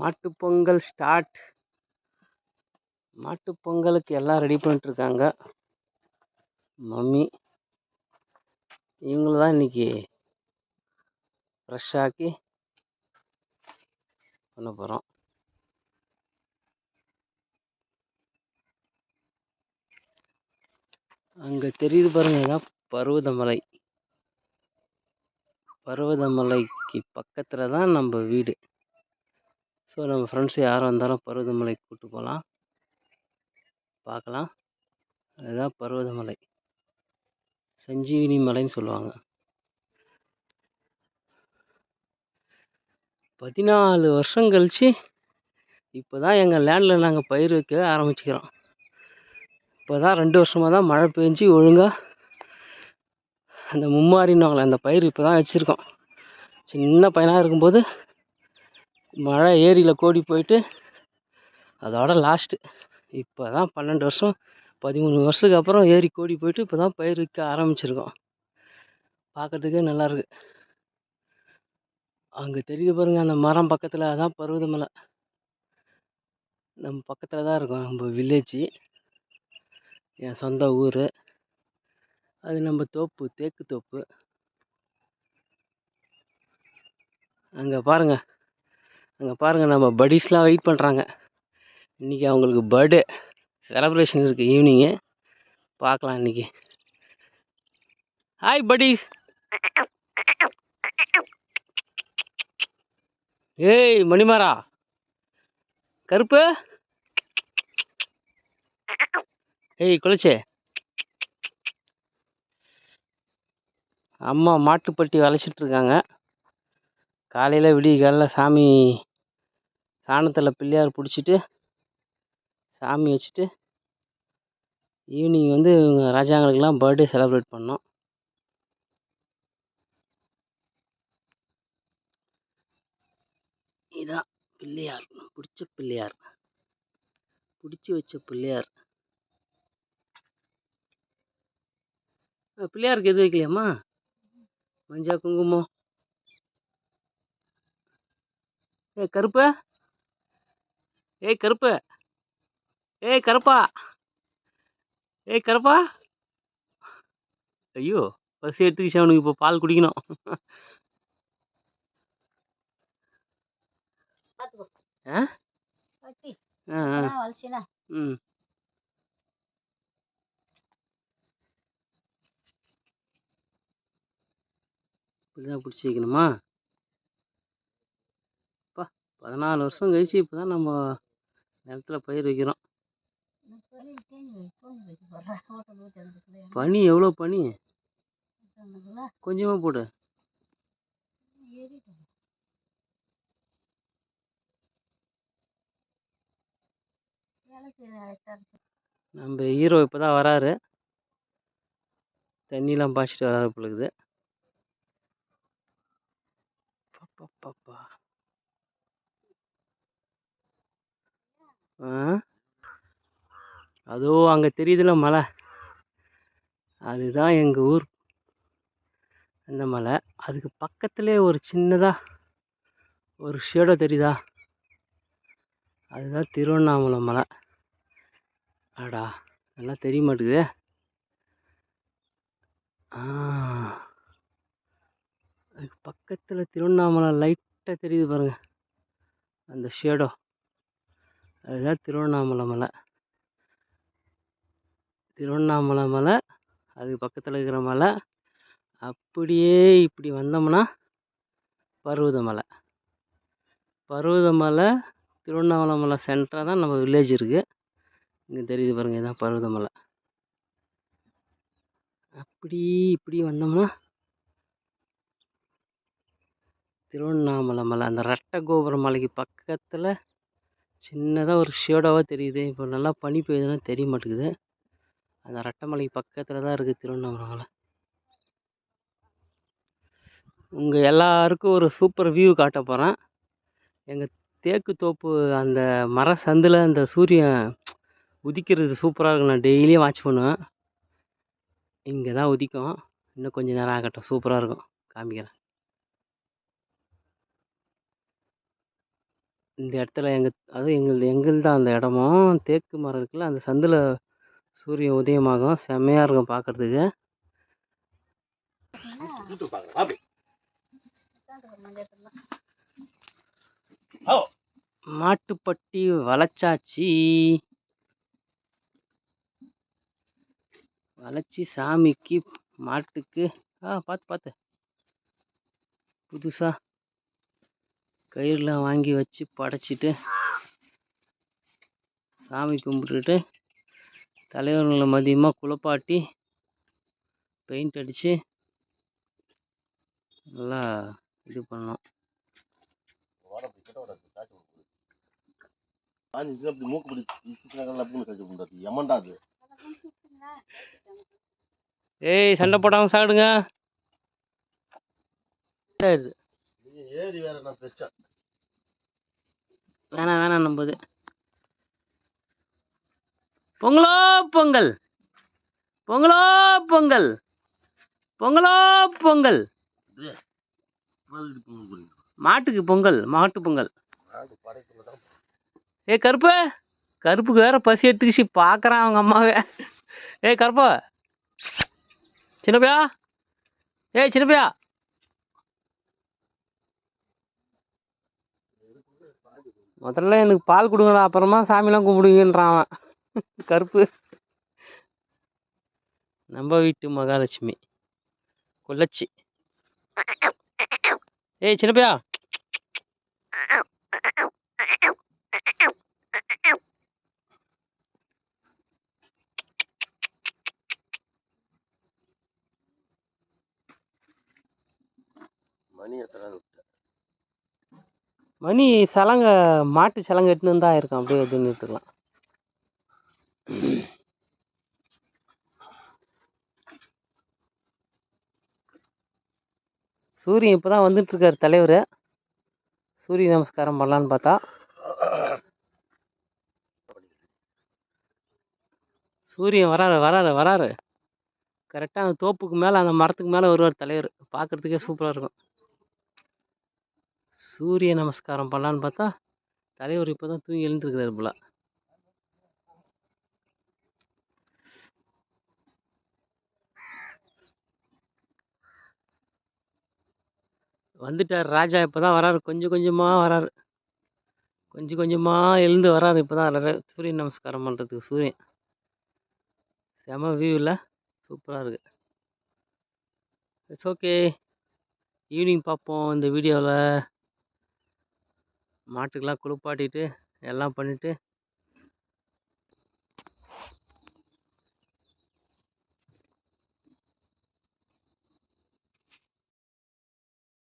மாட்டுப் Pongal start மாட்டுப்பொங்கலுக்கு எல்லாம் ready பண்ணிட்டுருக்காங்க. Mummy இவங்கள தான் இன்னைக்கு ஃப்ரெஷ் ஆக்கி பண்ண போகிறோம் அங்கே தெரியுது பாருங்க தான் பருவதமலை. பருவதமலைக்கு பக்கத்தில் தான் நம்ம வீடு. ஸோ நம்ம ஃப்ரெண்ட்ஸ் யார் வந்தாலும் பர்வதமலைக்கு கூப்பிட்டு போகலாம் பார்க்கலாம் அதுதான் பருவதமலை. சஞ்சீவினி மலைன்னு சொல்லுவாங்க. பதினாலு வருஷம் கழிச்சு இப்போ தான் எங்கள் லேண்டில் நாங்கள் பயிர் வைக்க ஆரம்பிச்சுக்கிறோம். இப்போ தான் ரெண்டு வருஷமாக தான் மழை பெஞ்சு ஒழுங்காக அந்த மும்மாரின்னுவாங்களே அந்த பயிர் இப்போ தான் வச்சுருக்கோம். சின்ன பையனாக இருக்கும்போது மழை ஏரியில் கோடி போயிட்டு அதோட லாஸ்ட்டு இப்போ தான் பன்னெண்டு வருஷம் பதிமூணு வருஷத்துக்கு அப்புறம் ஏரி கோடி போயிட்டு இப்போ தான் பயிர் விற்க ஆரம்பிச்சிருக்கோம். பார்க்கறதுக்கே நல்லாயிருக்கு அங்கே தெரியுது பாருங்கள் அந்த மரம் பக்கத்தில் அதான் பருவதமலை நம்ம பக்கத்தில் தான் இருக்கோம் நம்ம வில்லேஜி என் சொந்த ஊர். அது நம்ம தோப்பு தேக்கு தோப்பு. அங்கே பாருங்கள் அங்கே பாருங்கள் நம்ம படீஸ்லாம் வெயிட் பண்ணுறாங்க இன்றைக்கி அவங்களுக்கு பர்த்டே செலப்ரேஷன் இருக்குது ஈவினிங்கு பார்க்கலாம் இன்றைக்கி ஹாய் படீஸ் ஏய் மணிமாரா கருப்பு. ஏய் குளிச்சே அம்மா மாட்டுப்பட்டி வளைச்சிட்ருக்காங்க காலையில் விடிய காலையில் சாமி சாணத்தில் பிள்ளையார் பிடிச்சிட்டு சாமி வச்சுட்டு ஈவினிங் வந்து இவங்க ராஜாங்களுக்கெல்லாம் பர்த்டே செலப்ரேட் பண்ணோம். இதான் பிள்ளையார் பிடிச்ச பிள்ளையார். பிடிச்சி வச்ச பிள்ளையார். பிள்ளையாருக்கு எது வைக்கலையாம்மா? மஞ்சா குங்குமம். ஏ கருப்பை? ஏய் கருப்பு. ஏய் கருப்பா. ஏய் கருப்பா. ஐயோ பசி எடுத்துக்கிச்சு அவனுக்கு இப்போ பால் குடிக்கணும். ம். இப்படிதான் பிடிச்சி வைக்கணுமா? பதினாலு வருஷம் கழிச்சு இப்போ தான் நம்ம நிலத்துல பயிர் வைக்கிறோம் பனி எவ்வளோ பனி? கொஞ்சமாக போடு. நம்ம ஹீரோ இப்போ தான் வராரு. தண்ணிலாம் பாய்ச்சிட்டு வராரு பொழுது பாப்பா அதோ அங்கே தெரியுதுல மலை. அதுதான் எங்கள் ஊர். அந்த மலை. அதுக்கு பக்கத்துலேயே ஒரு சின்னதாக ஒரு ஷேடோ தெரியுதா? அதுதான் திருவண்ணாமலை மலை. அடா நல்லா தெரிய மாட்டேங்குதே. அதுக்கு பக்கத்தில் திருவண்ணாமலை லைட்டாக தெரியுது பாருங்கள் அந்த ஷேடோ. அதுதான் திருவண்ணாமலை மலை. திருவண்ணாமலை மலை அதுக்கு பக்கத்தில் இருக்கிற மலை அப்படியே இப்படி வந்தோம்னா பருவதமலை பருவதமலை திருவண்ணாமலை மலை சென்டராக தான் நம்ம வில்லேஜ் இருக்குது இங்கே தெரியுது பாருங்கள் இதான் பருவதமலை அப்படி இப்படி வந்தோம்னா திருவண்ணாமலை மலை. அந்த ரெட்டை கோபுர மலைக்கு பக்கத்தில் சின்னதாக ஒரு ஷேடோவாக தெரியுது. இப்போ நல்லா பனி பெய்யுதுன்னா தெரிய மாட்டேங்குது. அந்த ரெட்டமலைக்கு பக்கத்தில் தான் இருக்குது திருவண்ணாமலை உங்கள் எல்லாருக்கும் ஒரு சூப்பர் வியூ காட்ட போகிறேன் எங்கள் தேக்கு தோப்பு அந்த மர சந்தில் அந்த சூரியன் உதிக்கிறது சூப்பராக இருக்கும் நான் டெய்லியும் வாட்ச் பண்ணுவேன். இங்கே தான் உதிக்கும். இன்னும் கொஞ்சம் நேரம் ஆகட்டும். சூப்பராக இருக்கும். காமிக்கிறேன். இந்த இடத்துல எங்கள் அதுவும் எங்களுது எங்களுது தான் அந்த இடமும் தேக்கு மரம் இருக்குல்ல அந்த சந்தில் சூரியன் உதயமாகும். செம்மையாக இருக்கும் பார்க்குறதுக்கு மாட்டுப்பட்டி வளைச்சாச்சி. வளைச்சி சாமிக்கு மாட்டுக்கு. ஆ பார்த்து பார்த்து புதுசாக கயிறுலாம் வாங்கி வச்சு படைச்சிட்டு சாமி கும்பிட்டுட்டு தலைவர்களை மதியமாக குளிப்பாட்டி பெயிண்ட் அடித்து நல்லா இது பண்ணோம். ஏய் சண்டை போடாமல் சாப்பிடுங்க. ஏறி வேற நான் பெருசா வேணாம் வேணாம் நம்பது பொங்கலோ பொங்கல். பொங்கலோ பொங்கல். பொங்கலோ பொங்கல். மாட்டுக்கு பொங்கல் மாட்டு பொங்கல். ஏ கருப்பு? கருப்புக்கு வேற பசி எடுத்துக்கிச்சு பார்க்குறான் அவங்க அம்மாவே. ஏய் கருப்பா? சின்னப்பையா? ஏய் சின்னப்பையா? முதல்ல எனக்கு பால் கொடுங்கடா அப்புறமா சாமிலாம் கும்பிடுங்கன்றான் அவன். கருப்பு. நம்ம வீட்டு மகாலட்சுமி. கொள்ளச்சி. ஏய் சின்னப்பையா. மணி எத்தனை மணி சலங்க மாட்டு சலங்கை எட்டுன்னு வந்தா இருக்கும் அப்படியே இது சூரியன் இப்போ தான் வந்துட்டுருக்கார் தலைவர். சூரிய நமஸ்காரம் பண்ணலான்னு பார்த்தா. சூரியன் வராரு வராரு வராரு. கரெக்டாக அந்த தோப்புக்கு மேலே அந்த மரத்துக்கு மேலே வருவார் தலைவர். பார்க்குறதுக்கே சூப்பராக இருக்கும். சூரிய நமஸ்காரம் பண்ணலான்னு பார்த்தா தலைவர் இப்போ தான் தூங்கி எழுந்திருக்கிறார் போல. வந்துட்டார் ராஜா இப்போ தான் வராரு. கொஞ்சம் கொஞ்சமாக வராரு. கொஞ்சம் கொஞ்சமாக எழுந்து வராரு. இப்போ தான் வராரு. சூரிய நமஸ்காரம் பண்ணுறதுக்கு சூரியன். செம வியூவில் சூப்பராக இருக்குது இட்ஸ் ஓகே ஈவினிங் பார்ப்போம் இந்த வீடியோவில் மாட்டுக்கெல்லாம் குளிப்பாட்டிட்டு எல்லாம் பண்ணிவிட்டு